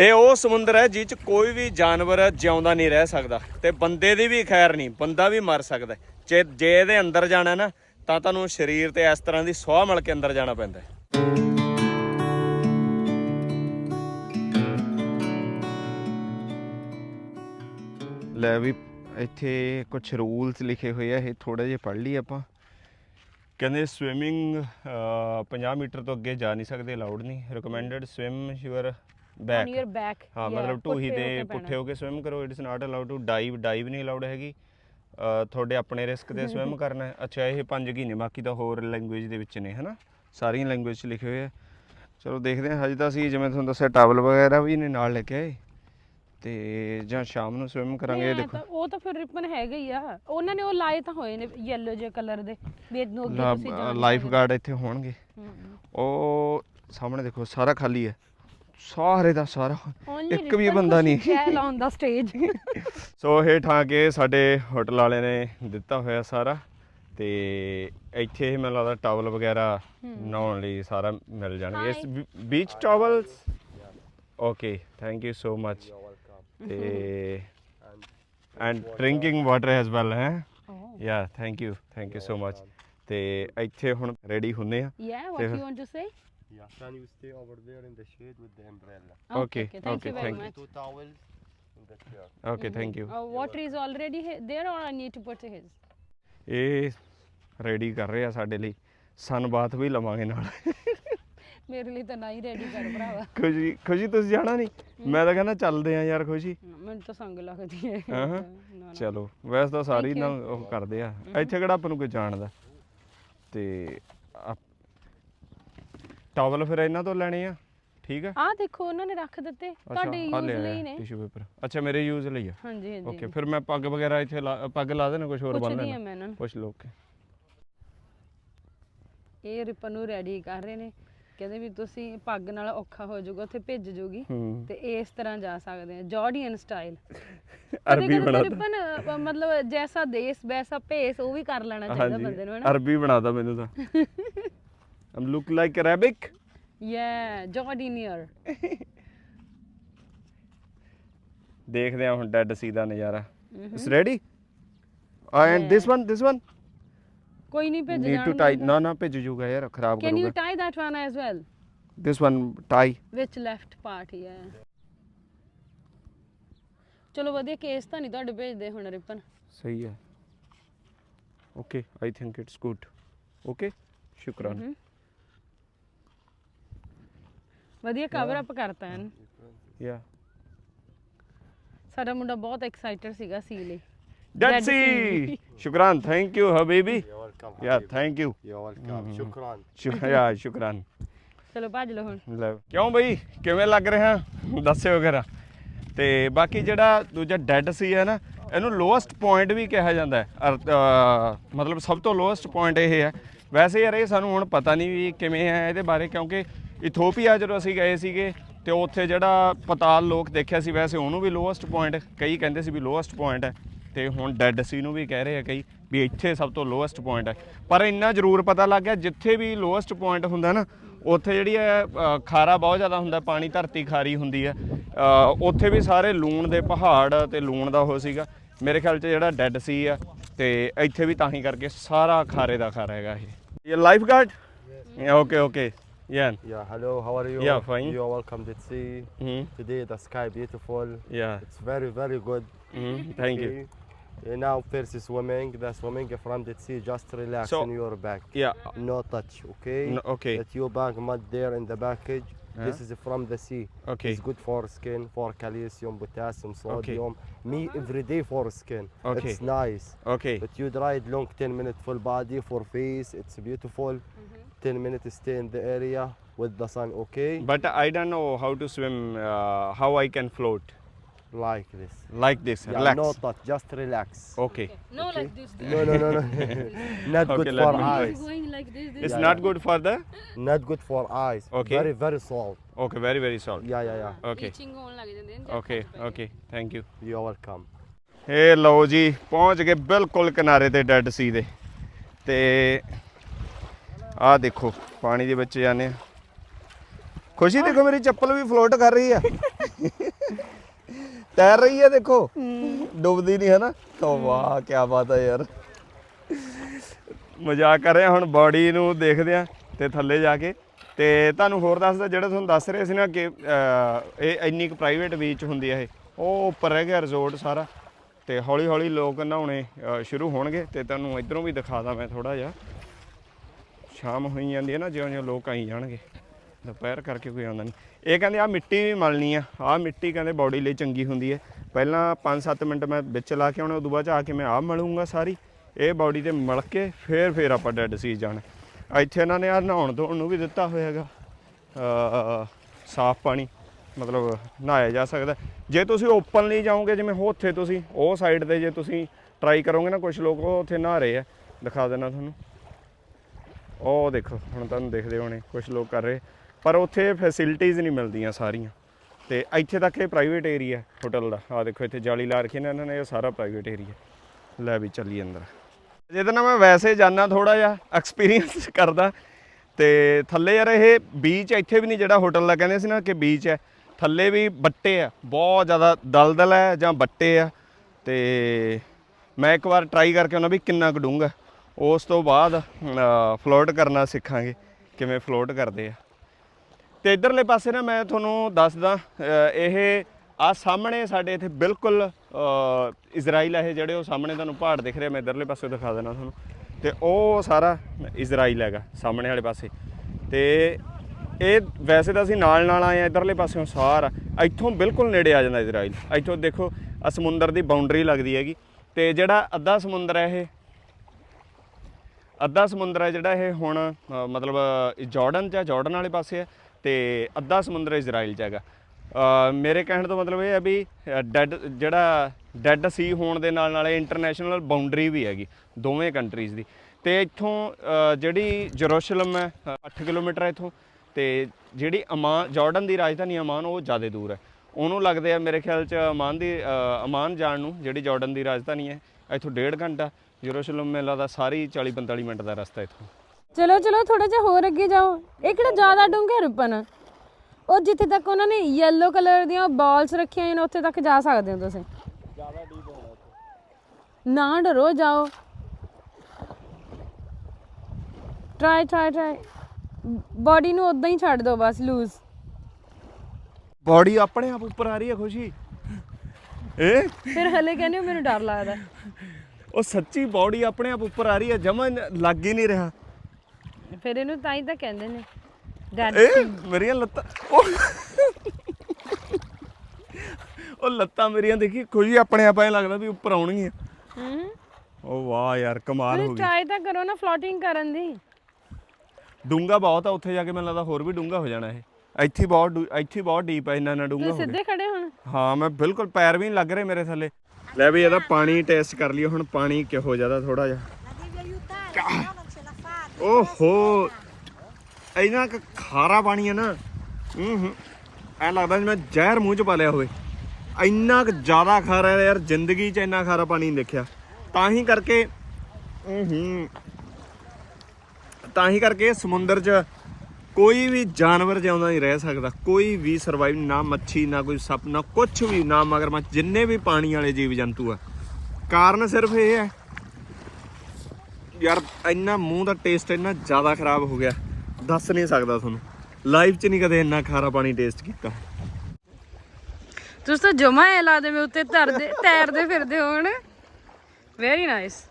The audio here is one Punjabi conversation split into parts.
ਇਹ ਉਹ ਸਮੁੰਦਰ ਹੈ ਜਿਹ ਚ ਕੋਈ ਵੀ ਜਾਨਵਰ ਜਿਉਂਦਾ ਨਹੀਂ ਰਹਿ ਸਕਦਾ ਤੇ ਬੰਦੇ ਦੀ ਵੀ ਖੈਰ ਨਹੀਂ ਬੰਦਾ ਵੀ ਮਰ ਸਕਦਾ। ਜੇ ਜੇ ਇਹਦੇ ਅੰਦਰ ਜਾਣਾ ਨਾ ਤਾਂ ਤੁਹਾਨੂੰ ਸਰੀਰ ਤੇ ਇਸ ਤਰ੍ਹਾਂ ਦੀ ਸਵਾਹ ਮਿਲ ਕੇ ਅੰਦਰ ਜਾਣਾ ਪੈਂਦਾ ਹੈ। ਲੈ ਵੀ ਇੱਥੇ ਕੁਝ ਰੂਲਸ ਲਿਖੇ ਹੋਏ ਆ ਇਹ ਥੋੜੇ ਜਿਹਾ ਪੜ੍ਹ ਲਈ ਆਪਾਂ। ਕਹਿੰਦੇ ਸਵਿਮਿੰਗ 50 ਮੀਟਰ ਤੋਂ ਅੱਗੇ ਜਾ ਨਹੀਂ ਸਕਦੇ ਅਲਾਉਡ ਨਹੀਂ। Recommended swim your on back your back ਹਾਂ ਮਤਲਬ ਢੂਹੀ ਪੁੱਠੇ ਹੋ ਤੇ। ਪੁੱਠੇ ਹੋ ਕੇ ਸਵਿਮ ਕਰੋ it's not allowed to dive dive ਨਹੀਂ ਅਲਾਉਡ ਹੈਗੀ। ਤੁਹਾਡੇ ਆਪਣੇ ਰਿਸਕ ਤੇ ਸਵਿਮ ਕਰਨਾ ਹੈ। ਅੱਛਾ ਇਹ ਪੰਜ ਕੀ ਨੇ ਬਾਕੀ ਤਾਂ ਹੋਰ ਲੈਂਗੁਏਜ ਦੇ ਵਿੱਚ ਨੇ ਹਨਾ? ਸਾਰੀਆਂ ਲੈਂਗੁਏਜ 'ਚ ਲਿਖੇ ਹੋਏ ਆ। ਚਲੋ ਦੇਖਦੇ ਹਾਂ ਹਜੇ ਤਾਂ ਅਸੀਂ ਜਿਵੇਂ ਤੁਹਾਨੂੰ ਦੱਸਿਆ ਟਾਵਲ ਵਗੈਰਾ ਵੀ ਨੇ ਨਾਲ ਲੈ ਕੇ ਆਏ। ਤੇ ਜਾਂ ਸ਼ਾਮ ਨੂੰ ਸਵਿਮ ਕਰਾਂਗੇ ਦੇਖੋ। ਉਹ ਤਾਂ ਫਿਰ ਰਿਪਨ ਹੈਗਾ ਹੀ ਆ। ਉਹਨਾਂ ਨੇ ਉਹ ਲਾਏ ਤਾਂ ਹੋਏ ਨੇ ਯੈਲੋ ਜਿਹੇ ਕਲਰ ਦੇ। ਵੀ ਇਹਨੂੰ ਅੱਗੇ ਤੁਸੀਂ ਜਾ ਲਾਈਫ। ਗਾਰਡ ਇੱਥੇ ਹੋਣਗੇ। ਉਹ ਸਾਹਮਣੇ ਦੇਖੋ ਸਾਰਾ ਖਾਲੀ ਹੈ। ਸਾਰੇ ਦਾ ਸਾਰਾ ਇੱਕ ਵੀ ਬੰਦਾ ਨਹੀਂ। Jail on the stage ਸੋ ਇਹ ਠਾਂ ਕੇ ਸਾਡੇ ਹੋਟਲ ਵਾਲੇ ਨੇ ਦਿੱਤਾ ਹੋਇਆ ਸਾਰਾ। ਤੇ ਇੱਥੇ ਮੈਨੂੰ ਲੱਗਦਾ ਟਾਵਲ ਵਗੈਰਾ ਨਹਾਉਣ ਲਈ ਸਾਰਾ ਮਿਲ ਜਾਣਗੇ। ਇਸ beach towels okay thank you so much ਤੇ and drinking water as well ਹੈ? Yeah thank you thank you so much ਤੇ ਇੱਥੇ ਹੁਣ ਰੈਡੀ ਹੁੰਨੇ ਆ। What They- you want to say? Yeah, can you stay over there in the shade with the umbrella? Okay, okay thank okay, you very thank you. much Two towels in the chair. Okay thank you uh, water is already he- there or I need to put his ਇਹ ਰੈਡੀ ਕਰ ਰਹੇ ਆ ਸਾਡੇ ਲਈ ਸਨ ਬਾਥ ਵੀ ਲਵਾਂਗੇ ਨਾਲ ਮੇਰੇ ਲਈ ਤਾਂ ਨਹੀਂ ਰੈਡੀ ਕਰ ਭਰਾਵਾ ਖੁਸ਼ੀ ਖੁਸ਼ੀ ਤੁਸੀਂ ਜਾਣਾ ਨਹੀਂ ਮੈਂ ਤਾਂ ਕਹਿੰਦਾ ਚੱਲਦੇ ਆ ਯਾਰ ਖੁਸ਼ੀ ਮੈਨੂੰ ਤਾਂ ਸੰਗ ਲੱਗਦੀ ਹੈ ਹਾਂ ਨਾ, ਨਾ। ਚਲੋ ਵੈਸੇ ਤਾਂ ਸਾਰੀ Thank ਨਾ you. ਉਹ ਕਰਦੇ ਆ ਇੱਥੇ ਕਿਹੜਾ ਆਪਾਂ ਨੂੰ ਕੋਈ ਜਾਣਦਾ ਤੇ ਟਾਵਲ ਫਿਰ ਇਹਨਾਂ ਤੋਂ ਲੈਣੇ ਆ ਠੀਕ ਆ? ਆਹ ਦੇਖੋ ਉਹਨਾਂ ਨੇ ਰੱਖ ਦਿੱਤੇ। ਤੁਹਾਡੇ ਯੂਜ਼ ਲਈ ਨੇ। ਟਿਸ਼ੂ ਪੇਪਰ ਅੱਛਾ ਮੇਰੇ ਯੂਜ਼ ਲਈ ਆ। ਹਾਂਜੀ ਹਾਂਜੀ ਓਕੇ ਫਿਰ ਮੈਂ ਪੱਗ ਵਗੈਰਾ ਇੱਥੇ ਲਾ- ਪੱਗ ਲਾ ਦੇਣਾ ਕੁਝ ਹੋਰ ਬੰਨ ਪੁੱਛਦੀ ਆ ਲੈਣਾ ਮੈਂ ਇਹਨਾਂ ਨੂੰ। ਪੁੱਛ ਲਓ okay. ਇਹ ਰਿਪਨ ਨੂੰ ਰੈਡੀ ਕਰ ਰਹੇ ਨੇ। ਕਹਿੰਦੇ ਵੀ ਤੁਸੀਂ ਪੱਗ ਨਾਲ ਔਖਾ ਹੋ ਜਾਊਗਾ ਉੱਥੇ ਭਿੱਜ ਜਾਊਗੀ। ਹੂੰ। ਤੇ ਇਸ ਤਰ੍ਹਾਂ ਜਾ ਸਕਦੇ ਆ ਜਾਰਡੀਅਨ ਸਟਾਈਲ ਅਰਬੀ ਬਣਾ ਤਾ। ਰਿਪਨ ਅ, ਮਤਲਬ ਜੈਸਾ ਦੇਸ਼ ਵੈਸਾ ਭੇਸ ਉਹ ਵੀ ਕਰ ਲੈਣਾ ਚਾਹੀਦਾ ਹਾਂਜੀ ਬੰਦੇ ਨੂੰ ਹੈ ਨਾ? ਅਰਬੀ ਬਣਾਤਾ ਮੈਨੂੰ ਤਾਂ। ਆਮ ਲੁੱਕ ਲਾਈਕ ਅਰੈਬਿਕ ਯਾ ਜਾਰਡੀਨੀਅਰ ਦੇਖਦੇ ਆ ਹੁਣ ਡੈਡ ਸੀ ਦਾ ਨਜ਼ਾਰਾ it's ready and this one this one ਕੋਈ ਨਹੀਂ ਭੇਜ ਨੀਡ ਟੂ ਟਾਈ ਨਾ ਨਾ ਭੇਜ ਜੂਗਾ ਯਾਰ ਖਰਾਬ ਕੈਨ ਯੂ ਕਰੂਗਾ। Tie that one as well? This one tie ਵਿੱਚ ਲੈਫਟ ਪਾਰਟ ਹੀ ਹੈ ਚਲੋ ਵਧੀਆ ਕੇਸ ਤਾਂ ਨਹੀਂ ਤੁਹਾਡੇ ਭੇਜਦੇ ਹੁਣ ਰਿਪਨ। ਸਹੀ ਹੈ। Okay I think it's good okay ਸ਼ੁਕਰਾਨ। ਵਧੀਆ ਕਵਰ ਅਪ ਕਰਤਾ ਇਹਨੂੰ। ਯਾ ਸਾਡਾ ਮੁੰਡਾ ਬਹੁਤ ਐਕਸਾਈਟਡ ਸੀਗਾ ਸੀ ਲਈ। ਡੈਡ Dead ਸੀ ਸ਼ੁਕਰਾਨ ਥੈਂਕ ਯੂ ਹਬੀਬੀ You're welcome. ਯਾ Habib. Thank you You're welcome. Shukran. ਸ਼ੁਕਰੀਆ ਸ਼ੁਕਰਾਨ ਚਲੋ ਭੱਜ ਲਓ ਹੁਣ। ਲੈ ਕਿਉਂ ਬਈ? ਕਿਵੇਂ ਲੱਗ ਰਿਹਾ? ਦੱਸਿਓ ਜਰਾ। ਤੇ ਬਾਕੀ ਜਿਹੜਾ ਦੂਜਾ ਡੈਡ ਸੀ ਹੈ ਨਾ ਇਹਨੂੰ ਲੋਐਸਟ ਪੁਆਇੰਟ ਵੀ ਕਿਹਾ ਜਾਂਦਾ ਹੈ। ਅਰ- ਅਹ ਮਤਲਬ ਸਭ ਤੋਂ ਲੋਐਸਟ ਪੁਆਇੰਟ ਇਹ ਹੈ। ਵੈਸੇ ਯਾਰ ਇਹ ਸਾਨੂੰ ਹੁਣ ਪਤਾ ਨਹੀਂ ਵੀ ਕਿਵੇਂ ਹੈ ਇਹਦੇ ਬਾਰੇ ਕਿਉਂਕਿ ਇਥੋਪੀਆ ਜਦੋਂ ਅਸੀਂ ਗਏ ਸੀਗੇ ਤੇ ਉੱਥੇ ਜਿਹੜਾ ਪਤਾਲ ਲੋਕ ਦੇਖਿਆ ਸੀ ਵੈਸੇ ਉਹਨੂੰ ਵੀ ਲੋਐਸਟ ਪੁਆਇੰਟ ਕਈ ਕਹਿੰਦੇ ਸੀ ਵੀ ਲੋਐਸਟ ਪੁਆਇੰਟ ਹੈ ਤੇ ਹੁਣ ਡੈਡ ਸੀ ਨੂੰ ਵੀ ਕਹਿ ਰਹੇ ਆ ਕਈ ਵੀ ਇੱਥੇ ਸਭ ਤੋਂ ਲੋਐਸਟ ਪੁਆਇੰਟ ਹੈ। ਪਰ ਇੰਨਾ ਜ਼ਰੂਰ ਪਤਾ ਲੱਗ ਗਿਆ ਜਿੱਥੇ ਵੀ ਲੋਐਸਟ ਪੁਆਇੰਟ ਹੁੰਦਾ ਨਾ ਉੱਥੇ ਜਿਹੜੀ ਹੈ ਖਾਰਾ ਬਹੁਤ ਜ਼ਿਆਦਾ ਹੁੰਦਾ ਪਾਣੀ ਧਰਤੀ ਖਾਰੀ ਹੁੰਦੀ ਹੈ। ਉੱਥੇ ਵੀ ਸਾਰੇ ਲੂਣ ਦੇ ਪਹਾੜ ਤੇ ਲੂਣ ਦਾ ਉਹ ਸੀਗਾ। ਮੇਰੇ ਖਿਆਲ 'ਚ ਜਿਹੜਾ ਡੈਡ ਸੀ ਆ ਤੇ ਇੱਥੇ ਵੀ ਤਾਂ ਹੀ ਕਰਕੇ ਸਾਰਾ ਖਾਰੇ ਦਾ ਖਾਰਾ ਹੈਗਾ ਇਹ। ਇਹ lifeguard okay okay Yeah. Yeah. Hello. How are you? Yeah, fine. You are welcome to see. Mm-hmm. Today the sky beautiful. Yeah. It's very very good. Mm-hmm. Thank okay. you. Now first swimming, the swimming from the sea, just relax So- in your back. Yeah. No touch, okay? No, okay. That your bag mud there in the package. This is from the sea. Okay. It's good for skin, for calcium, potassium, sodium. Me every day for skin. Okay. It's nice. Okay. But you dry long 10 minutes full body for face. It's beautiful. 10 minutes stay in the area with the sun okay But I don't know how to swim, uh, how I can float. like this Like this, yeah, relax. no touch just relax Okay. No, like this. no no no no not Okay, good for eyes Going like this. this It's Yeah, not yeah. good for the. not good for eyes Okay. very very salt Okay, very, very salt. yeah yeah yeah Okay. Okay, okay. Thank you. you are welcome Hey, ਲਓ ਜੀ ਪਹੁੰਚ ਗਏ ਬਿਲਕੁਲ ਕਿਨਾਰੇ ਤੇ ਡੈੱਡ ਸੀ ਦੇ ਤੇ ਆਹ ਦੇਖੋ, ਪਾਣੀ ਦੇ ਵਿੱਚ ਜਾਂਦੇ ਆ। ਖੁਸ਼ੀ ਦੇਖੋ, ਮੇਰੀ ਚੱਪਲ ਵੀ ਫਲੋਟ ਕਰ ਰਹੀ ਆ। ਤੈਰ ਰਹੀ ਹੈ ਦੇਖੋ। ਡੁੱਬਦੀ ਨਹੀਂ ਹੈ ਨਾ ਓ ਵਾਹ ਕੀ ਬਾਤ ਹੈ ਯਾਰ। ਮਜ਼ਾਕ ਕਰ ਰਿਹਾ, ਹੁਣ ਬਾਡੀ ਨੂੰ ਦੇਖਦੇ ਆ ਤੇ ਥੱਲੇ ਜਾ ਕੇ। ਤੇ ਤੁਹਾਨੂੰ ਹੋਰ ਦੱਸਦਾ, ਜਿਹੜਾ ਤੁਹਾਨੂੰ ਦੱਸ ਰਹੇ ਸੀ ਨਾ ਕਿ ਇਹ ਇੰਨੀ ਕੁ ਪ੍ਰਾਈਵੇਟ ਬੀਚ ਹੁੰਦੀ ਹੈ ਇਹ। ਉਹ ਉੱਪਰ ਰਹਿ ਗਿਆ ਰਿਜ਼ੋਰਟ ਸਾਰਾ। ਤੇ ਹੌਲੀ ਹੌਲੀ ਲੋਕ ਨਹਾਉਣੇ ਸ਼ੁਰੂ ਹੋਣਗੇ। ਤੇ ਤੁਹਾਨੂੰ ਇਧਰੋਂ ਵੀ ਦਿਖਾਦਾ ਮੈਂ ਥੋੜਾ ਜਿਹਾ। ਸ਼ਾਮ ਹੋਈ ਜਾਂਦੀ ਹੈ ਨਾ, ਜਿਉਂ ਜਿਉਂ ਲੋਕ ਆਈ ਜਾਣਗੇ। ਦੁਪਹਿਰ ਕਰਕੇ ਕੋਈ ਆਉਂਦਾ ਨਹੀਂ। ਇਹ ਕਹਿੰਦੇ ਆ ਮਿੱਟੀ ਵੀ ਮਲਣੀ ਆ। ਆ ਮਿੱਟੀ ਕਹਿੰਦੇ ਬਾਡੀ ਲਈ ਚੰਗੀ ਹੁੰਦੀ ਹੈ। ਪਹਿਲਾਂ 5-7 ਮਿੰਟ ਮੈਂ ਵਿੱਚ ਲਾ ਕੇ ਆਉਣਾ, ਉਦੋਂ ਬਾਅਦ 'ਚ ਆ ਕੇ ਮੈਂ ਆ ਮਲੂੰਗਾ ਸਾਰੀ। ਇਹ ਬਾਡੀ ਤੇ ਮਲ ਕੇ ਫੇਰ ਫੇਰ ਆਪਾਂ ਡੈਡ ਸੀ ਜਾਣਾ। ਇੱਥੇ ਇਹਨਾਂ ਨੇ ਆ ਨਹਾਉਣ ਧੋਣ ਨੂੰ ਵੀ ਦਿੱਤਾ ਹੋਇਆ ਹੈਗਾ ਸਾਫ਼ ਪਾਣੀ, ਮਤਲਬ ਨਹਾਇਆ ਜਾ ਸਕਦਾ। ਜੇ ਤੁਸੀਂ ਓਪਨਲੀ ਜਾਓਗੇ, ਜਿਵੇਂ ਉੱਥੇ ਤੁਸੀਂ, ਉਹ ਸਾਈਡ ਤੇ ਜੇ ਤੁਸੀਂ ਟਰਾਈ ਕਰੋਗੇ ਨਾ ਕੁਝ ਲੋਕ ਉਹ ਉੱਥੇ ਨਹਾ ਰਹੇ ਆ। ਦਿਖਾ ਦੇਣਾ ਤੁਹਾਨੂੰ। ਉਹ ਦੇਖੋ, ਹੁਣ ਤੁਹਾਨੂੰ ਦੇਖਦੇ ਹੋਣੇ ਕੁਝ ਲੋਕ ਕਰ ਰਹੇ। ਪਰ ਉੱਥੇ ਫੈਸਿਲਿਟੀਆਂ ਨਹੀਂ ਮਿਲਦੀਆਂ ਸਾਰੀਆਂ। ਤੇ ਇੱਥੇ ਤੱਕ ਇਹ ਪ੍ਰਾਈਵੇਟ ਏਰੀਆ ਹੋਟਲ ਦਾ। ਆ ਦੇਖੋ, ਇੱਥੇ ਜਾਲੀ ਲਾ ਰੱਖੀ ਨੇ ਇਹਨਾਂ ਨੇ, ਇਹ ਸਾਰਾ ਪ੍ਰਾਈਵੇਟ ਏਰੀਆ ਲੈ ਵੀ ਚੱਲੀ ਅੰਦਰ। ਜਿਹਦੇ ਨਾਲ ਮੈਂ ਵੈਸੇ ਜਾਣਾ ਥੋੜਾ ਜਿਹਾ ਐਕਸਪੀਰੀਅੰਸ ਕਰਦਾ। ਤੇ ਥੱਲੇ ਯਾਰ ਇਹ ਬੀਚ ਇੱਥੇ ਵੀ ਨਹੀਂ ਜਿਹੜਾ ਹੋਟਲ ਦਾ ਕਹਿੰਦੇ ਸੀ ਨਾ ਕਿ ਬੀਚ ਹੈ। ਥੱਲੇ ਵੀ ਬੱਟੇ ਆ, ਬਹੁਤ ਜ਼ਿਆਦਾ ਦਲਦਲ ਹੈ ਜਾਂ ਬੱਟੇ ਆ। ਤੇ ਮੈਂ ਇੱਕ ਵਾਰ ਟਰਾਈ ਕਰਕੇ ਉਹਨਾਂ ਵੀ ਕਿੰਨਾ ਕੁ ਡੂੰਘਾ। ਉਸ ਤੋਂ ਬਾਅਦ ਫਲੋਟ ਕਰਨਾ ਸਿੱਖਾਂਗੇ, ਕਿਵੇਂ ਫਲੋਟ ਕਰਦੇ ਆ। ਤੇ ਇਧਰਲੇ ਪਾਸੇ ਨਾ ਮੈਂ ਤੁਹਾਨੂੰ ਦੱਸਦਾ ਇਹ ਆ ਸਾਹਮਣੇ ਸਾਡੇ ਇੱਥੇ ਬਿਲਕੁਲ ਇਜ਼ਰਾਈਲ ਹੈ ਜਿਹੜੇ, ਉਹ ਸਾਹਮਣੇ ਤੁਹਾਨੂੰ ਪਹਾੜ ਦਿਖ ਰਿਹਾ, ਮੈਂ ਇਧਰਲੇ ਪਾਸੇ ਦਿਖਾ ਦੇਣਾ ਤੁਹਾਨੂੰ। ਤੇ ਉਹ ਸਾਰਾ ਇਜ਼ਰਾਈਲ ਹੈਗਾ, ਸਾਹਮਣੇ ਵਾਲੇ ਪਾਸੇ। ਤੇ ਇਹ ਵੈਸੇ ਤਾਂ ਅਸੀਂ ਨਾਲ ਨਾਲ ਆਏ ਆ ਇਧਰਲੇ ਪਾਸਿਓਂ ਸਾਰਾ, ਇੱਥੋਂ ਬਿਲਕੁਲ ਨੇੜੇ ਆ ਜਾਂਦਾ ਇਜ਼ਰਾਈਲ। ਇੱਥੋਂ ਦੇਖੋ ਆ ਸਮੁੰਦਰ ਦੀ ਬਾਉਂਡਰੀ ਲੱਗਦੀ ਹੈਗੀ। ਤੇ ਜਿਹੜਾ ਅੱਧਾ ਸਮੁੰਦਰ ਹੈ ਇਹ ਅੱਧਾ ਸਮੁੰਦਰ ਹੈ ਜਿਹੜਾ ਇਹ ਹੁਣ ਮਤਲਬ ਜਾਰਡਨ ਚ ਹੈ, ਜਾਰਡਨ ਵਾਲੇ ਪਾਸੇ ਹੈ ਤੇ ਅੱਧਾ ਸਮੁੰਦਰ ਇਜ਼ਰਾਈਲ ਚ ਹੈਗਾ। ਮੇਰੇ ਕਹਿਣ ਤੋਂ ਮਤਲਬ ਇਹ ਹੈ ਵੀ ਡੈਡ, ਜਿਹੜਾ ਡੈਡ ਸੀ ਹੋਣ ਦੇ ਨਾਲ ਨਾਲ ਇੰਟਰਨੈਸ਼ਨਲ ਬਾਉਂਡਰੀ ਵੀ ਹੈਗੀ, ਦੋਵੇਂ ਕੰਟਰੀਜ਼ ਦੀ। ਤੇ ਇੱਥੋਂ ਜਿਹੜੀ ਜਰੂਸ਼ਲਮ ਹੈ 8 ਕਿਲੋਮੀਟਰ ਹੈ ਇੱਥੋਂ, ਤੇ ਜਿਹੜੀ ਅਮਾਨ, ਜਾਰਡਨ ਦੀ ਰਾਜਧਾਨੀ ਅਮਾਨ, ਉਹ ਜ਼ਿਆਦਾ ਦੂਰ ਹੈ। ਉਹਨੂੰ ਲੱਗਦੇ ਆ ਮੇਰੇ ਖਿਆਲ ਚ ਅਮਾਨ ਦੀ ਅਮਾਨ ਜਾਣ ਨੂੰ, ਜਿਹੜੀ ਜਾਰਡਨ ਦੀ ਰਾਜਧਾਨੀ ਹੈ, ਇੱਥੋਂ ਡੇਢ ਘੰਟਾ। ਯਰੂਸ਼ਲਮ ਮੇਲਾ ਦਾ ਸਾਰੀ 40 45 ਮਿੰਟ ਦਾ ਰਸਤਾ ਇੱਥੋਂ। ਚਲੋ ਚਲੋ ਥੋੜਾ ਜਿਹਾ ਹੋਰ ਅੱਗੇ ਜਾਓ। ਇਹ ਕਿਹੜਾ ਜ਼ਿਆਦਾ ਡੂੰਘਾ ਰੁਪਨ? ਉਹ ਜਿੱਥੇ ਤੱਕ ਉਹਨਾਂ ਨੇ ਯੈਲੋ ਕਲਰ ਦੀਆਂ ਬਾਲਸ ਰੱਖੀਆਂ ਹੋਈਆਂ ਨੇ ਉੱਥੇ ਤੱਕ ਜਾ ਸਕਦੇ ਹੋ ਤੁਸੀਂ। ਨਾ ਡਰੋ ਜਾਓ। ਟਰਾਈ ਟਰਾਈ ਟਰਾਈ ਬਾਡੀ ਨੂੰ ਉਦਾਂ ਹੀ ਛੱਡ ਦਿਓ ਬਸ ਲੂਜ਼ ਬਾਡੀ ਆਪਣੇ ਆਪ ਉੱਪਰ ਆ ਰਹੀ ਹੈ ਖੁਸ਼ੀ। ਏ ਫਿਰ ਹਲੇ ਕਹਿੰਦੇ ਹੋ ਮੈਨੂੰ ਡਰ ਲੱਗਦਾ। ਉਹ ਸੱਚੀ ਬਾਡੀ ਆਪਣੇ ਆਪ ਉੱਪਰ ਆ ਰਹੀ ਹੈ ਜਮਾ ਲੱਗ ਹੀ ਨਹੀਂ ਰਿਹਾ। ਫਿਰ ਇਹਨੂੰ ਤਾਂ ਹੀ ਤਾਂ ਕਹਿੰਦੇ ਨੇ। ਡੈਡ ਮੇਰੀਆਂ ਲੱਤਾਂ ਉਹ ਉਹ ਲੱਤਾਂ ਮੇਰੀਆਂ ਦੇਖੀ ਖੁਸ਼ੀ ਆਪਣੇ ਆਪ ਐ ਲੱਗਦਾ ਵੀ ਉੱਪਰ ਆਉਣਗੀਆਂ। ਹੂੰ। ਉਹ ਵਾਹ ਯਾਰ ਕਮਾਲ ਹੋ ਤੁਸੀਂ ਗਈ। ਟਰਾਈ ਤਾਂ ਕਰੋ ਨਾ ਫਲੋਟਿੰਗ ਕਰਨ ਦੀ। ਡੂੰਗਾ ਬਹੁਤ ਆ ਉੱਥੇ ਜਾ ਕੇ ਮੈਨੂੰ ਲੱਗਦਾ ਹੋਰ ਵੀ ਡੂੰਗਾ ਹੋ ਜਾਣਾ ਇਹ। ਇੱਥੇ ਹੀ ਬਹੁਤ ਡੂ- ਇੱਥੇ ਹੀ ਬਹੁਤ ਡੀਪ ਹੈ ਇੰਨਾ ਇੰਨਾ ਡੂੰਗਾ ਤੁਸੀਂ ਹੋ ਗਿਆ। ਸਿੱਧੇ ਖੜੇ ਹੁਣ। ਹਾਂ ਮੈਂ ਬਿਲਕੁਲ ਪੈਰ ਵੀ ਨਹੀਂ ਲੱਗ ਰਹੇ ਮੇਰੇ ਥੱਲੇ। ਲੈ ਵੀ ਇਹਦਾ ਪਾਣੀ ਟੈਸਟ ਕਰ ਲਈਏ ਹੁਣ ਪਾਣੀ ਕਿਹੋ ਜ਼ਿਆਦਾ ਥੋੜਾ ਜਿਹਾ। La devi ਓਹੋ, ਇੰਨਾ ਕੁ ਖਾਰਾ ਪਾਣੀ ਹੈ ਨਾ। ਹੂੰ ਹੂੰ। ਐ ਲੱਗਦਾ ਜਿਵੇਂ ਜ਼ਹਿਰ ਮੂੰਹ ਚ ਪਾ ਲਿਆ ਹੋਵੇ। ਇੰਨਾ ਕੁ ਜ਼ਿਆਦਾ ਖਾਰਾ ਹੈ ਯਾਰ, ਜ਼ਿੰਦਗੀ 'ਚ ਇੰਨਾ ਖਾਰਾ ਪਾਣੀ ਨਹੀਂ ਦੇਖਿਆ। ਤਾਂ ਹੀ ਕਰਕੇ, ਹੂੰ ਹੂੰ। ਤਾਂ ਹੀ ਕਰਕੇ ਸਮੁੰਦਰ 'ਚ ਕੋਈ ਵੀ ਜਾਨਵਰ ਜਿਉਂਦਾ ਨਹੀਂ ਰਹਿ ਸਕਦਾ। ਕੋਈ ਵੀ ਸਰਵਾਈਵ ਨਾ ਮੱਛੀ, ਨਾ ਕੋਈ ਸੱਪ, ਨਾ ਕੁਝ ਵੀ, ਨਾ ਮਗਰਮੱਛ, ਜਿੰਨੇ ਵੀ ਪਾਣੀ ਵਾਲੇ ਜੀਵ ਜੰਤੂ ਆ। ਕਾਰਨ ਸਿਰਫ ਇਹ ਹੈ, ਯਾਰ ਇੰਨਾ ਮੂੰਹ ਦਾ ਟੇਸਟ ਇੰਨਾ ਜ਼ਿਆਦਾ ਖਰਾਬ ਹੋ ਗਿਆ। ਦੱਸ ਨਹੀਂ ਸਕਦਾ ਤੁਹਾਨੂੰ। ਲਾਈਫ 'ਚ ਨਹੀਂ ਕਦੇ ਇੰਨਾ ਖਾਰਾ ਪਾਣੀ ਟੇਸਟ ਕੀਤਾ। ਤੁਸੀਂ ਤਾਂ ਜਮਾ ਐ ਲੱਗਦੇ ਮੈਂ ਉੱਤੇ ਤਰਦੇ ਤੈਰਦੇ ਫਿਰਦੇ ਹੋਣ। ਵੈਰੀ ਨਾਈਸ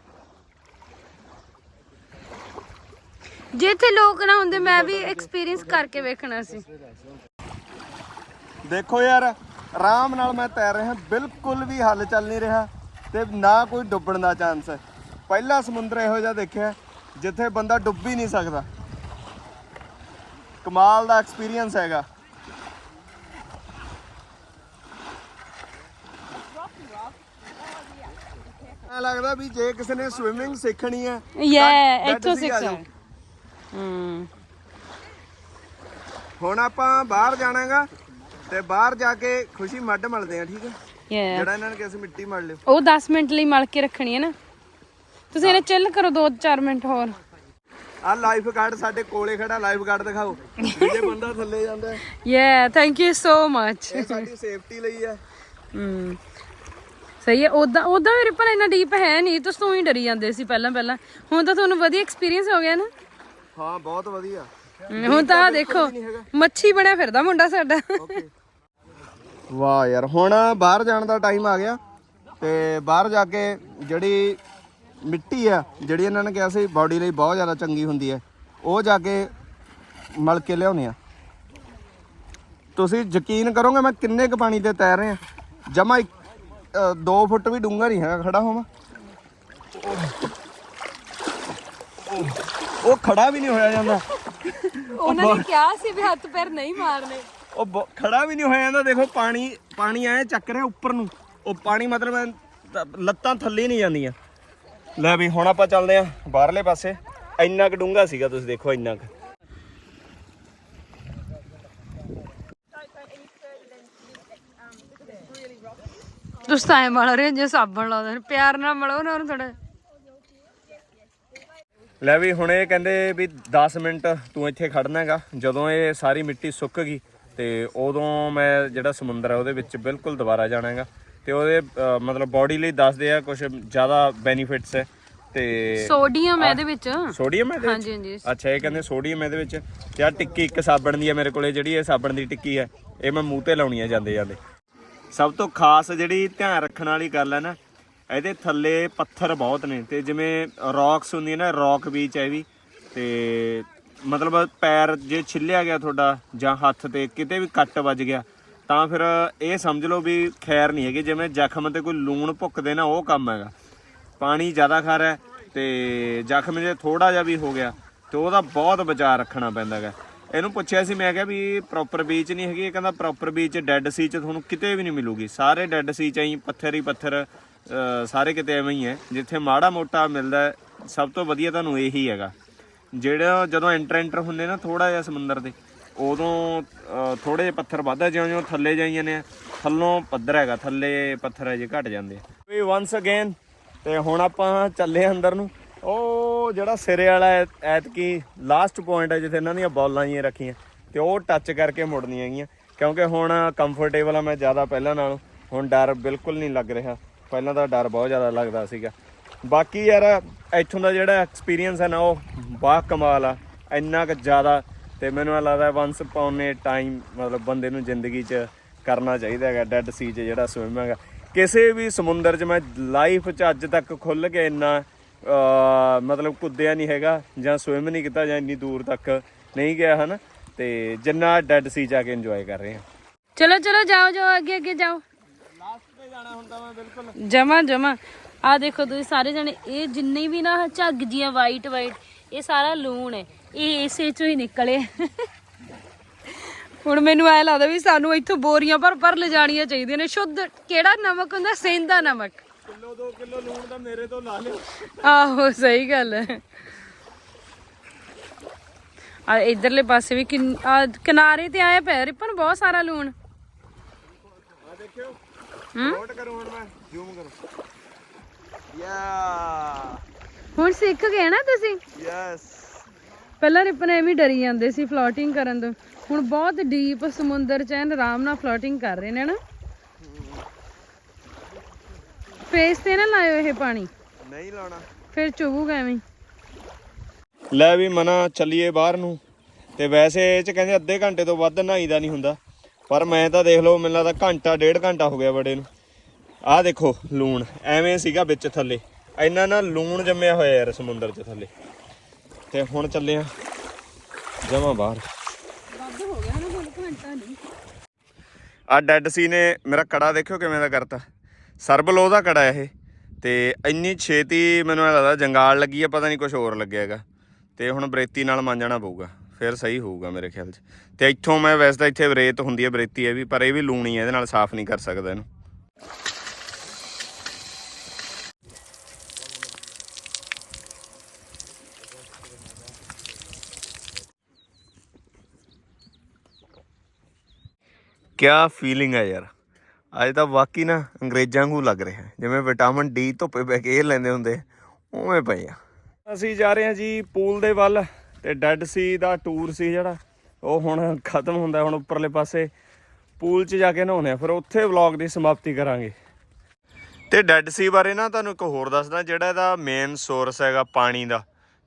ਜੇ ਇੱਥੇ ਲੋਕ ਨਾ ਹੁੰਦੇ ਮੈਂ ਵੀ ਐਕਸਪੀਰੀਅੰਸ ਕਰਕੇ ਵੇਖਣਾ ਸੀ। ਦੇਖੋ ਯਾਰ ਆਰਾਮ ਨਾਲ ਮੈਂ ਤੈਰ ਰਿਹਾ ਬਿਲਕੁਲ ਵੀ ਹੱਲ ਚੱਲ ਨਹੀਂ ਰਿਹਾ ਤੇ ਨਾ ਕੋਈ ਡੁੱਬਣ ਦਾ ਚਾਂਸ ਹੈ। ਪਹਿਲਾ ਸਮੁੰਦਰ ਇਹੋ ਜਿਹਾ ਦੇਖਿਆ ਜਿੱਥੇ ਬੰਦਾ ਡੁੱਬ ਹੀ ਨਹੀਂ ਸਕਦਾ। ਕਮਾਲ ਦਾ ਐਕਸਪੀਰੀਅੰਸ ਹੈਗਾ। ਲੱਗਦਾ ਵੀ ਜੇ ਕਿਸੇ ਨੇ ਸਵਿਮਿੰਗ ਸਿੱਖਣੀ ਹੈ ਯੇ ਇੱਥੋਂ Dead Sea ਆ ਸਿੱਖਣਾ ਜਾਓ। ਹੂੰ। ਹੁਣ ਆਪਾਂ ਬਾਹਰ ਜਾਣਾਗਾ ਤੇ ਬਾਹਰ ਜਾ ਕੇ ਖੁਸ਼ੀ ਮੱਡ ਮਲਦੇ ਆ ਠੀਕ ਹੈ ਯੇ ਜਿਹੜਾ ਇਹਨਾਂ ਨੇ ਕਿਹਾ ਸੀ ਮਿੱਟੀ ਮੜ ਲਿਓ। ਉਹ 10 ਮਿੰਟ ਲਈ ਮਲ ਕੇ ਰੱਖਣੀ ਹੈ ਨਾ। ਤੁਸੀਂ ਇਹਨੇ ਚਿੱਲ ਕਰੋ 2-4 ਮਿੰਟ ਹੋਰ। ਆ ਲਾਈਫ ਗਾਰਡ ਸਾਡੇ ਕੋਲੇ ਖੜਾ ਲਾਈਫ ਗਾਰਡ ਦਿਖਾਓ। ਜੇ ਬੰਦਾ ਥੱਲੇ ਜਾਂਦਾ ਹੈ, ਯੇ ਥੈਂਕ ਯੂ ਸੋ ਮਚ ਇਹ ਸਾਡੀ ਸੇਫਟੀ ਲਈ ਹੈ। ਹੂੰ। ਸਹੀ ਹੈ ਉਦਾਂ ਉਦਾਂ ਵੀ ਰਿਪਨ ਇੰਨਾ ਡੀਪ ਹੈ ਨਹੀਂ ਤੁਸੀਂ ਤੋਂ ਹੀ ਡਰੀ ਜਾਂਦੇ ਸੀ ਪਹਿਲਾਂ ਪਹਿਲਾਂ ਹੁਣ ਤਾਂ ਤੁਹਾਨੂੰ ਵਧੀਆ ਐਕਸਪੀਰੀਅੰਸ ਹੋ ਗਿਆ ਨਾ। ਹਾਂ ਬਹੁਤ ਵਧੀਆ। ਹੁਣ ਤਾਂ ਆਹ ਦੇਖੋ ਮੱਛੀ ਬਣਿਆ ਫਿਰਦਾ ਮੁੰਡਾ ਸਾਡਾ। ਵਾਹ ਯਾਰ ਹੁਣ ਬਾਹਰ ਜਾਣ ਦਾ ਟਾਈਮ ਆ ਗਿਆ ਤੇ ਬਾਹਰ ਜਾ ਕੇ ਜਿਹੜੀ ਮਿੱਟੀ ਆ ਜਿਹੜੀ ਇਹਨਾਂ ਨੇ ਕਿਹਾ ਸੀ ਬਾਡੀ ਲਈ ਬਹੁਤ ਜ਼ਿਆਦਾ ਚੰਗੀ ਹੁੰਦੀ ਹੈ ਉਹ ਜਾ ਕੇ ਮਲ ਕੇ ਲਿਆਉਣੀ ਆ। ਤੁਸੀਂ ਯਕੀਨ ਕਰੋਗੇ ਮੈਂ ਕਿੰਨੇ ਕੁ ਪਾਣੀ ਤੇ ਤੈਰ ਰਿਹਾ? ਜਮਾ 2 ਫੁੱਟ ਵੀ ਡੂੰਘਾ ਨਹੀਂ ਹੈਗਾ ਖੜਾ ਹੋਵਾਂ। ਉਹ- ਖੜਾ ਵੀ ਨਹੀਂ ਹੋਇਆ ਜਾਂਦਾ। ਉਹਨਾਂ ਨੇ ਕਿਹਾ ਸੀ ਵੀ ਹੱਥ ਪੈਰ ਨਹੀਂ ਮਾਰਨੇ। ਉਹ ਬ- ਖੜਾ ਵੀ ਨਹੀਂ ਹੋਇਆ ਜਾਂਦਾ ਦੇਖੋ ਪਾਣੀ ਪਾਣੀ ਆਏ ਚੱਕ ਰਿਹਾ ਉੱਪਰ ਨੂੰ। ਉਹ ਪਾਣੀ ਮਤਲਬ ਐਂ ਤ- ਲੱਤਾਂ ਥੱਲੇ ਨਹੀਂ ਜਾਂਦੀਆਂ। ਲੈ ਵੀ ਹੁਣ ਆਪਾਂ ਚੱਲਦੇ ਆਂ ਬਾਹਰਲੇ ਪਾਸੇ। ਇੰਨਾ ਕੁ ਡੂੰਘਾ ਸੀਗਾ ਤੁਸੀਂ ਦੇਖੋ ਇੰਨਾ ਕੁ। ਤੁਸੀਂ ਤਾਂ ਐ ਮਲ ਰਹੇ ਜੇ ਸਾਬਣ ਲਾਉਂਦੇ ਨੇ। ਪਿਆਰ ਨਾਲ ਮਲੋ ਨਾ ਉਹਨੂੰ ਥੋੜਾ ਲੈ ਵੀ ਹੁਣ ਇਹ ਕਹਿੰਦੇ ਵੀ 10 ਮਿੰਟ ਤੂੰ ਇੱਥੇ ਖੜਨਾ ਹੈਗਾ। ਜਦੋਂ ਇਹ ਸਾਰੀ ਮਿੱਟੀ ਸੁੱਕ ਗਈ ਤੇ ਉਦੋਂ ਮੈਂ ਜਿਹੜਾ ਸਮੁੰਦਰ ਹੈ ਉਹਦੇ ਵਿੱਚ ਬਿਲਕੁਲ ਦੁਬਾਰਾ ਜਾਣਾ ਹੈਗਾ। ਤੇ ਉਹਦੇ ਮਤਲਬ ਬਾਡੀ ਲਈ ਦੱਸਦੇ ਆ ਕੁਝ ਜ਼ਿਆਦਾ ਬੈਨੀਫਿਟਸ ਹੈ। ਤੇ ਸੋਡੀਅਮ ਇਹਦੇ ਵਿੱਚ? ਸੋਡੀਅਮ ਹੈ ਇਹਦੇ ਵਿੱਚ? ਹਾਂਜੀ ਹਾਂਜੀ। ਅੱਛਾ ਇਹ ਕਹਿੰਦੇ ਸੋਡੀਅਮ ਇਹਦੇ ਵਿੱਚ। ਤੇ ਆ ਟਿੱਕੀ ਇੱਕ ਸਾਬਣ ਦੀ ਹੈ ਮੇਰੇ ਕੋਲੇ ਜਿਹੜੀ ਇਹ ਸਾਬਣ ਦੀ ਟਿੱਕੀ ਹੈ ਇਹ ਮੈਂ ਮੂੰਹ ਤੇ ਲਾਉਣੀ ਹੈ ਜਾਂਦੇ ਜਾਂਦੇ ਸਭ ਤੋਂ ਖਾਸ ਜਿਹੜੀ ਧਿਆਨ ਰੱਖਣ ਵਾਲੀ ਗੱਲ ਹੈ ਨਾ ਇਹਦੇ ਥੱਲੇ ਪੱਥਰ ਬਹੁਤ ਨੇ ਤੇ ਜਿਵੇਂ ਰੌਕਸ ਹੁੰਦੀਆਂ ਨਾ ਰੌਕ ਬੀਚ ਹੈ ਵੀ ਤੇ ਮਤਲਬ ਪੈਰ ਜੇ ਛਿੱਲਿਆ ਗਿਆ ਤੁਹਾਡਾ ਜਾਂ ਹੱਥ ਤੇ ਕਿਤੇ ਵੀ ਕੱਟ ਵੱਜ ਗਿਆ, ਤਾਂ ਫਿਰ ਇਹ ਸਮਝ ਲਓ ਵੀ ਖੈਰ ਨਹੀਂ ਹੈਗੀ। ਜਿਵੇਂ ਜ਼ਖਮ ਤੇ ਕੋਈ ਲੂਣ ਭੁੱਕਦੇ ਨਾ, ਉਹ ਕੰਮ ਹੈਗਾ। ਪਾਣੀ ਜ਼ਿਆਦਾ ਖਾਰਾ ਹੈ ਤੇ ਜ਼ਖਮ ਜੇ ਥੋੜਾ ਜਿਹਾ ਵੀ ਹੋ ਗਿਆ, ਤੇ ਉਹਦਾ ਬਹੁਤ ਬਚਾਅ ਰੱਖਣਾ ਪੈਂਦਾ ਹੈਗਾ ਇਹਨੂੰ ਪੁੱਛਿਆ ਸੀ, ਮੈਂ ਕਿਹਾ ਵੀ ਪ੍ਰੋਪਰ ਬੀਚ ਨਹੀਂ ਹੈਗੀ, ਇਹ ਕਹਿੰਦਾ ਪ੍ਰੋਪਰ ਬੀਚ ਡੈੱਡ ਸੀ ਚ ਤੁਹਾਨੂੰ ਕਿਤੇ ਵੀ ਨਹੀਂ ਮਿਲੂਗੀ। ਸਾਰੇ ਡੈੱਡ ਸੀ ਚ ਹੀ ਪੱਥਰ ਹੀ ਪੱਥਰ ਸਾਰੇ ਕਿਤੇ ਐਵੇਂ ਹੀ ਹੈ, ਜਿੱਥੇ ਮਾੜਾ ਮੋਟਾ ਮਿਲਦਾ ਸਭ ਤੋਂ ਵਧੀਆ ਤੁਹਾਨੂੰ ਇਹੀ ਹੈਗਾ। ਜਿਹੜਾ ਜਦੋਂ ਐਂਟਰ ਐਂਟਰ ਹੁੰਦੇ ਨਾ ਥੋੜਾ ਜਿਹਾ ਸਮੁੰਦਰ ਦੇ ਉਦੋਂ ਥੋੜੇ ਜਿਹੇ ਪੱਥਰ ਵੱਧਦਾ ਜਿਉਂ ਜਿਉਂ ਥੱਲੇ ਜਾਈ ਜਾਂਦੇ ਆ ਥੱਲੋਂ ਪੱਧਰ ਹੈਗਾ, ਥੱਲੇ ਪੱਥਰ ਹੈ ਜੇ ਘਟ ਜਾਂਦੇ ਆ। ਵੀ ਵਾਂਸ ਅਗੇਨ ਤੇ ਹੁਣ ਆਪਾਂ ਚੱਲੇ ਆ ਅੰਦਰ ਨੂੰ। ਉਹ ਜਿਹੜਾ ਸਿਰੇ ਵਾਲਾ ਐਤਕੀ ਲਾਸਟ ਪੁਆਇੰਟ ਹੈ ਜਿੱਥੇ ਇਹਨਾਂ ਦੀਆਂ ਬੌਲਾਂ ਜੀਆਂ ਰੱਖੀਆਂ, ਤੇ ਉਹ ਟੱਚ ਕਰਕੇ ਮੁੜਨੀਆਂ ਹੈਗੀਆਂ। ਕਿਉਂਕਿ ਹੁਣ ਕੰਫਰਟੇਬਲ ਆ ਮੈਂ ਜ਼ਿਆਦਾ ਪਹਿਲਾਂ ਨਾਲੋਂ, ਹੁਣ ਡਰ ਬਿਲਕੁਲ ਨਹੀਂ ਲੱਗ ਰਿਹਾ। ਪਹਿਲਾਂ ਤਾਂ ਡਰ ਬਹੁਤ ਜ਼ਿਆਦਾ ਲੱਗਦਾ ਸੀਗਾ। ਬਾਕੀ ਯਾਰ, ਇੱਥੋਂ ਦਾ ਜਿਹੜਾ ਐਕਸਪੀਰੀਅੰਸ ਹੈ ਨਾ, ਉਹ ਬਾ ਕਮਾਲ ਆ। ਇੰਨਾ ਕੁ ਜ਼ਿਆਦਾ ਤੇ ਮੈਨੂੰ ਇਹ ਲੱਗਦਾ ਵਾਂਸ ਪਾਉਨੇ ਟਾਈਮ ਮਤਲਬ ਬੰਦੇ ਨੂੰ ਜ਼ਿੰਦਗੀ 'ਚ ਕਰਨਾ ਚਾਹੀਦਾ ਹੈਗਾ ਡੈੱਡ ਸੀ 'ਚ ਜਿਹੜਾ ਸਵਿਮਿੰਗ ਹੈਗਾ। ਕਿਸੇ ਵੀ ਸਮੁੰਦਰ 'ਚ ਮੈਂ ਲਾਈਫ 'ਚ ਅੱਜ ਤੱਕ ਖੁੱਲ ਕੇ ਇੰਨਾ ਮਤਲਬ ਕੁੱਦਿਆ ਨਹੀਂ ਹੈਗਾ, ਜਾਂ ਸਵਿਮ ਨਹੀਂ ਕੀਤਾ, ਜਾਂ ਇੰਨੀ ਦੂਰ ਤੱਕ ਨਹੀਂ ਗਿਆ, ਹਨ? ਤੇ ਜਿੰਨਾ ਡੈੱਡ ਸੀ 'ਚ ਆ ਕੇ ਇੰਜੋਏ ਕਰ ਰਹੇ ਹਾਂ ਚਲੋ ਚਲੋ, ਜਾਓ ਜਾਓ, ਅੱਗੇ ਅੱਗੇ ਜਾਓ ਲਾਸਟ ਤੇ ਜਾਣਾ ਹੁੰਦਾ ਮੈਂ ਬਿਲਕੁਲ ਜਮਾ ਜਮਾ। ਆ ਦੇਖੋ ਤੁਸੀਂ ਸਾਰੇ ਜਣੇ ਇਹ ਜਿੰਨੇ ਵੀ ਨਾ ਝੱਗ ਜੀਆਂ ਵਾਈਟ ਵਾਈਟ ਇਹ ਸਾਰਾ ਲੂਣ ਹੈ। ਇਹ ਇਸੇ ਚੋਂ ਹੀ ਨਿਕਲੇ। ਹੁਣ ਮੈਨੂੰ ਐ ਲੱਗਦਾ ਵੀ ਸਾਨੂੰ ਇੱਥੋਂ ਬੋਰੀਆਂ ਭਰ ਭਰ ਲਿਜਾਣੀਆਂ ਚਾਹੀਦੀਆਂ ਨੇ। ਸ਼ੁੱਧ ਕਿਹੜਾ ਨਮਕ ਹੁੰਦਾ? ਸੇਂਦਾ ਨਮਕ। ਕਿਲੋ 2 ਕਿਲੋ ਲੂਣ ਦਾ ਮੇਰੇ ਤੋਂ ਲਾ ਲਿਓ। ਆਹੋ ਸਹੀ ਗੱਲ ਹੈ। ਆ ਇਧਰਲੇ ਪਾਸੇ ਵੀ ਕਿੰਨ- ਕਿਨਾਰੇ ਤੇ ਆਇਆ ਪਿਆ ਰਿਪਨ ਬਹੁਤ ਸਾਰਾ ਲੂਣ। ਨੋਟ ਕਰੋ ਹੁਣ ਮੈਂ ਜ਼ੂਮ ਕਰੋ। ਯਾ ਹੁਣ ਸਿੱਖ ਗਏ ਨਾ ਤੁਸੀਂ? ਯੈਸ ਪਹਿਲਾਂ ਰਿਪਨ ਐਵੇਂ ਡਰੀ ਜਾਂਦੇ ਸੀ ਫਲੋਟਿੰਗ ਕਰਨ ਤੋਂ। ਹੁਣ ਬਹੁਤ ਡੀਪ ਸਮੁੰਦਰ ਚ ਐਨ ਆਰਾਮ ਨਾਲ ਫਲੋਟਿੰਗ ਕਰ ਰਹੇ ਨੇ ਨਾ। ਫੇਸ ਤੇ ਨਾ ਲਾਇਓ ਇਹ ਪਾਣੀ। ਨਹੀਂ ਲਾਉਣਾ। ਫਿਰ ਚੁਭੂਗਾ ਐਵੇਂ। ਲੈ ਵੀ ਮਨਾ ਚੱਲੀਏ ਬਾਹਰ ਨੂੰ। ਤੇ ਵੈਸੇ ਇਹ ਚ ਕਹਿੰਦੇ ਅੱਧੇ ਘੰਟੇ ਤੋਂ ਵੱਧ ਨਹਾਈਦਾ ਨਹੀਂ ਹੁੰਦਾ। ਪਰ ਮੈਂ ਤਾਂ ਦੇਖ ਲਓ ਮੈਨੂੰ ਲੱਗਦਾ ਘੰਟਾ ਡੇਢ ਘੰਟਾ ਹੋ ਗਿਆ ਬੜੇ ਨੂੰ। ਆਹ ਦੇਖੋ ਲੂਣ। ਐਵੇਂ ਸੀਗਾ ਵਿੱਚ ਥੱਲੇ। ਇੰਨਾ ਨਾ ਲੂਣ ਜੰਮਿਆ ਹੋਇਆ ਯਾਰ ਸਮੁੰਦਰ ਚ ਥੱਲੇ। ਤੇ ਹੁਣ ਚੱਲੇ ਆ ਜਮਾ ਬਾਹਰ। ਆ ਡੈਡ ਸੀ ਨੇ ਮੇਰਾ ਕੜਾ ਦੇਖਿਓ ਕਿਵੇਂ ਦਾ ਕਰਤਾ। ਸਰਬਲੋ ਦਾ ਕੜਾ ਇਹ। ਤੇ ਇੰਨੀ ਛੇਤੀ ਮੈਨੂੰ ਲੱਗਦਾ ਜੰਗਾਲ ਲੱਗੀ ਆ ਪਤਾ ਨਹੀਂ ਕੁਝ ਹੋਰ ਲੱਗਿਆ ਹੈਗਾ। ਤੇ ਹੁਣ ਬਰੇਤੀ ਨਾਲ ਮਾਂਜਣਾ ਪਊਗਾ। ਫਿਰ ਸਹੀ ਹੋਊਗਾ ਮੇਰੇ ਖਿਆਲ 'ਚ। ਤੇ ਇੱਥੋਂ ਮੈਂ ਵੈਸੇ ਤਾਂ ਇੱਥੇ ਰੇਤ ਹੁੰਦੀ ਹੈ, ਬਰੇਤੀ ਹੈ ਵੀ, ਪਰ ਇਹ ਵੀ ਲੂਣੀ ਹੈ, ਇਹਦੇ ਨਾਲ ਸਾਫ਼ ਨਹੀਂ ਕਰ ਸਕਦਾ ਇਹਨੂੰ। ਕਿਆ ਫੀਲਿੰਗ ਹੈ ਯਾਰ। ਅੱਜ ਤਾਂ ਵਾਕਈ ਨਾ ਅੰਗਰੇਜ਼ਾਂ ਵਾਂਗੂ ਲੱਗ ਰਿਹਾ ਜਿਵੇਂ ਵਿਟਾਮਿਨ ਡੀ ਧੁੱਪੇ ਬੈ ਕੇ ਇਹ ਲੈਂਦੇ ਹੁੰਦੇ, ਉਵੇਂ ਪਏ ਆ। ਅਸੀਂ ਜਾ ਰਹੇ ਹਾਂ ਜੀ ਪੂਲ ਦੇ ਵੱਲ। ਤੇ ਡੈਡ ਸੀ ਦਾ ਟੂਰ ਸੀ ਜਿਹੜਾ, ਉਹ ਹੁਣ ਖਤਮ ਹੁੰਦਾ, ਹੁਣ ਉੱਪਰਲੇ ਪਾਸੇ ਪੂਲ 'ਚ ਜਾ ਕੇ ਨਹਾਉਣੇ ਆ, ਫਿਰ ਉੱਥੇ ਵਲੌਗ ਦੀ ਸਮਾਪਤੀ ਕਰਾਂਗੇ। ਤੇ ਡੈੱਡ ਸੀ ਬਾਰੇ ਨਾ ਤੁਹਾਨੂੰ ਇੱਕ ਹੋਰ ਦੱਸਦਾ, ਜਿਹੜਾ ਇਹਦਾ ਮੇਨ ਸੋਰਸ ਹੈਗਾ ਪਾਣੀ ਦਾ,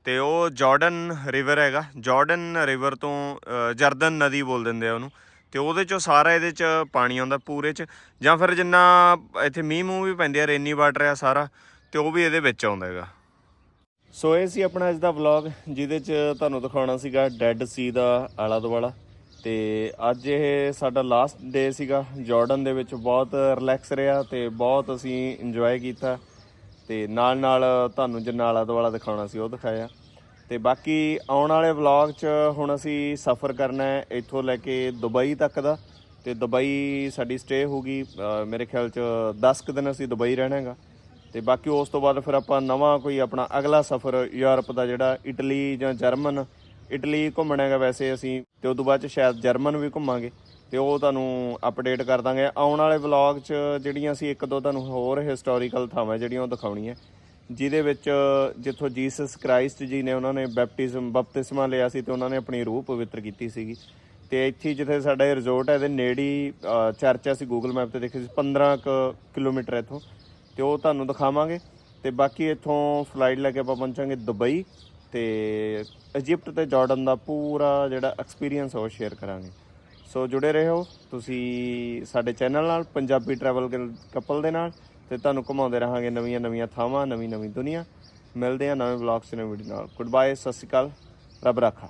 ਤੇ ਉਹ ਜਾਰਡਨ ਰਿਵਰ ਹੈਗਾ। ਜਾਰਡਨ ਰਿਵਰ ਤੋਂ ਜਰਦਨ ਨਦੀ ਬੋਲ ਦਿੰਦੇ ਆ ਉਹਨੂੰ, ਤੇ ਉਹਦੇ ਚੋਂ ਸਾਰਾ ਇਹਦੇ ਚ ਪਾਣੀ ਆਉਂਦਾ ਪੂਰੇ ਚ, ਜਾਂ ਫਿਰ ਜਿੰਨਾ ਇੱਥੇ ਮੀਂਹ ਮੂੰਹ ਵੀ ਪੈਂਦੇ ਆ ਰੇਨੀ ਵਾਟਰ ਆ ਸਾਰਾ, ਤੇ ਉਹ ਵੀ ਇਹਦੇ ਵਿੱਚ ਆਉਂਦਾ ਹੈਗਾ। ਸੋ ਇਹ ਸੀ ਆਪਣਾ ਅੱਜ ਦਾ ਵਲੌਗ ਜਿਹਦੇ ਚ ਤੁਹਾਨੂੰ ਦਿਖਾਉਣਾ ਸੀਗਾ ਡੈੱਡ ਸੀ ਦਾ ਆਲਾ ਦੁਆਲਾ। ਤੇ ਅੱਜ ਇਹ ਸਾਡਾ ਲਾਸਟ ਡੇ ਸੀਗਾ। ਜਾਰਡਨ ਦੇ ਵਿੱਚ ਬਹੁਤ ਰਿਲੈਕਸ ਰਿਹਾ ਤੇ ਬਹੁਤ ਅਸੀਂ ਇੰਜੋਏ ਕੀਤਾ। ਤੇ ਨਾਲ ਨਾਲ ਤੁਹਾਨੂੰ ਜਿੰਨਾ ਆਲਾ ਦੁਆਲਾ ਦਿਖਾਉਣਾ ਸੀ ਉਹ ਦਿਖਾਇਆ। ਤੇ ਬਾਕੀ ਆਉਣ ਵਾਲੇ ਵਲੌਗ 'ਚ ਹੁਣ ਅਸੀਂ ਸਫ਼ਰ ਕਰਨਾ ਹੈ ਇੱਥੋਂ ਲੈ ਕੇ ਦੁਬਈ ਤੱਕ ਦਾ। ਤੇ ਦੁਬਈ ਸਾਡੀ ਸਟੇ ਹੋਊਗੀ। ਮੇਰੇ ਖਿਆਲ 'ਚ 10 ਕੁ ਦਿਨ ਅਸੀਂ ਦੁਬਈ ਰਹਿਣਾ ਹੈਗਾ। ਤੇ ਬਾਕੀ ਉਸ ਤੋਂ ਬਾਅਦ ਫਿਰ ਆਪਾਂ ਨਵਾਂ ਕੋਈ ਆਪਣਾ ਅਗਲਾ ਸਫ਼ਰ ਯੂਰਪ ਦਾ ਜਿਹੜਾ ਇਟਲੀ ਜਾਂ ਜਰਮਨ ਇਟਲੀ ਘੁੰਮਣਾ ਹੈਗਾ ਵੈਸੇ ਅਸੀਂ ਤੇ ਉਸ ਤੋਂ ਬਾਅਦ 'ਚ ਸ਼ਾਇਦ ਜਰਮਨ ਵੀ ਘੁੰਮਾਂਗੇ ਤੇ ਉਹ ਤੁਹਾਨੂੰ ਅਪਡੇਟ ਕਰ ਦਾਂਗੇ। ਆਉਣ ਵਾਲੇ ਵਲੌਗ 'ਚ ਜਿਹੜੀਆਂ ਅਸੀਂ ਇੱਕ ਦੋ ਤੁਹਾਨੂੰ ਹੋਰ ਹਿਸਟੋਰੀਕਲ ਥਾਵਾਂ ਜਿਹੜੀਆਂ ਉਹ ਦਿਖਾਉਣੀਆਂ। ਜਿਹਦੇ ਵਿੱਚ ਜਿੱਥੋਂ ਜੀਸਸ ਕ੍ਰਾਈਸਟ ਜੀ ਨੇ ਉਹਨਾਂ ਨੇ ਬੈਪਟਿਜ਼ਮ ਬਪਤਿਸਮਾ ਲਿਆ ਸੀ ਤੇ ਉਹਨਾਂ ਨੇ ਆਪਣੀ ਰੂਹ ਪਵਿੱਤਰ ਕੀਤੀ ਸੀਗੀ। ਤੇ ਇੱਥੇ ਜਿੱਥੇ ਸਾਡਾ ਇਹ ਰਿਜ਼ੋਰਟ ਹੈ ਇਹਦੇ ਨੇੜੇ ਚਰਚ ਹੈ, ਅਸੀਂ ਗੂਗਲ ਮੈਪ ਤੇ ਦੇਖੀ ਸੀ 15 ਕੁ ਕਿਲੋਮੀਟਰ ਇੱਥੋਂ। ਤੇ ਉਹ ਤੁਹਾਨੂੰ ਦਿਖਾਵਾਂਗੇ। ਤੇ ਬਾਕੀ ਇੱਥੋਂ ਫਲਾਈਟ ਲੈ ਕੇ ਆਪਾਂ ਪਹੁੰਚਾਂਗੇ ਦੁਬਈ। ਤੇ ਇਜਿਪਟ ਤੇ ਜਾਰਡਨ ਦਾ ਪੂਰਾ ਜਿਹੜਾ ਐਕਸਪੀਰੀਅੰਸ ਉਹ ਸ਼ੇਅਰ ਕਰਾਂਗੇ। ਸੋ ਜੁੜੇ ਰਹੋ। ਤੁਸੀਂ ਸਾਡੇ ਚੈਨਲ ਨਾਲ, ਪੰਜਾਬੀ ਟਰੈਵਲ ਕਪਲ ਦੇ ਨਾਲ ਤੇ ਤੁਹਾਨੂੰ ਘੁਮਾਉਂਦੇ ਰਹਾਂਗੇ ਨਵੀਆਂ ਨਵੀਆਂ ਥਾਵਾਂ, ਨਵੀਂ ਨਵੀਂ ਦੁਨੀਆ। ਮਿਲਦੇ ਆ ਨਵੇਂ ਵਲੌਗਸ ਨਵੇਂ ਵੀਡੀਓ ਨਾਲ। ਗੁੱਡ ਬਾਏ ਸਤਿ ਸ਼੍ਰੀ ਅਕਾਲ। ਰੱਬ ਰਾਖਾ।